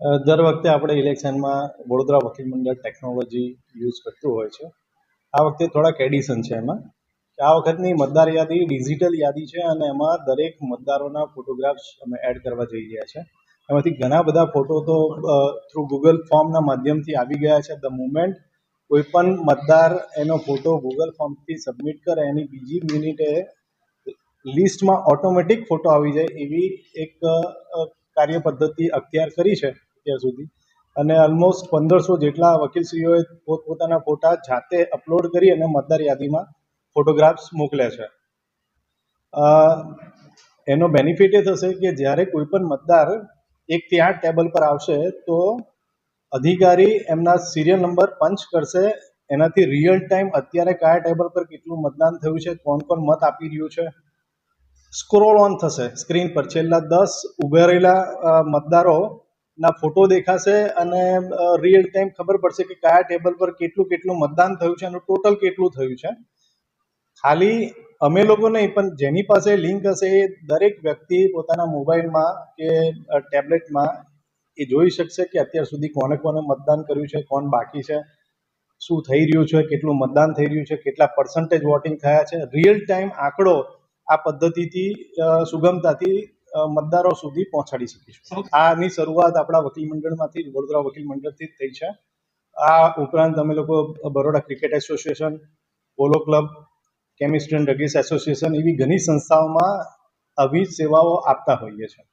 દર વખતે આપણે ઇલેક્શનમાં વડોદરા વકીલ મંડળ ટેકનોલોજી યુઝ કરતું હોય છે. આ વખતે થોડાક એડિશન છે એમાં. આ વખતની મતદાર યાદી ડિજિટલ યાદી છે અને એમાં દરેક મતદારોના ફોટોગ્રાફ્સ અમે એડ કરવા જઈ રહ્યા છે. એમાંથી ઘણા બધા ફોટો તો થ્રુ ગૂગલ ફોર્મના માધ્યમથી આવી ગયા છે. ધ મુમેન્ટ કોઈ પણ મતદાર એનો ફોટો ગૂગલ ફોર્મથી સબમિટ કરે, એની બીજી મિનિટે લિસ્ટમાં ઓટોમેટિક ફોટો આવી જાય એવી એક કાર્ય પદ્ધતિ અખત્યાર કરી છે. અત્યાર સુધી. અને ઓલમોસ્ટ પંદરસો જેટલા વકીલશ્રીઓએ પોતપોતાના ફોટા જાતે અપલોડ કરી અને મતદાર યાદીમાં ફોટોગ્રાફ્સ મોકલ્યા છે. એનો બેનિફિટ એ થશે કે જ્યારે કોઈ પણ મતદાર એકથી આઠ ટેબલ પર આવશે, તો અધિકારી એમના સિરિયલ નંબર પંચ કરશે. એનાથી રિયલ ટાઈમ અત્યારે કયા ટેબલ પર કેટલું મતદાન થયું છે, કોણ કોણ મત આપી રહ્યું છે. સ્ક્રોલ ઓન થશે સ્ક્રીન પર. છેલ્લા દસ ઉભેરેલા રહેલા મતદારોના ફોટો દેખાશે અને રિયલ ટાઈમ ખબર પડશે કે કયા ટેબલ પર કેટલું કેટલું મતદાન થયું છે અને ટોટલ કેટલું થયું છે. ખાલી અમે લોકો નહીં, પણ જેની પાસે લિંક હશે એ દરેક વ્યક્તિ પોતાના મોબાઈલમાં કે ટેબ્લેટમાં એ જોઈ શકશે કે અત્યાર સુધી કોને કોને મતદાન કર્યું છે, કોણ બાકી છે, શું થઈ રહ્યું છે, કેટલું મતદાન થઈ રહ્યું છે, કેટલા પર્સન્ટેજ વોટિંગ થયા છે. રિયલ ટાઈમ આંકડો આ પદ્ધતિથી સુગમતાથી મતદારો સુધી પહોંચાડી શકીશું. આની શરૂઆત આપણા વકીલ મંડળમાંથી, વડોદરા વકીલ મંડળથી જ થઈ છે. આ ઉપરાંત અમે લોકો Baroda cricket association, polo club, chemistry and druggist association એવી ઘણી સંસ્થાઓમાં આવી સેવાઓ આપતા હોઈએ છીએ.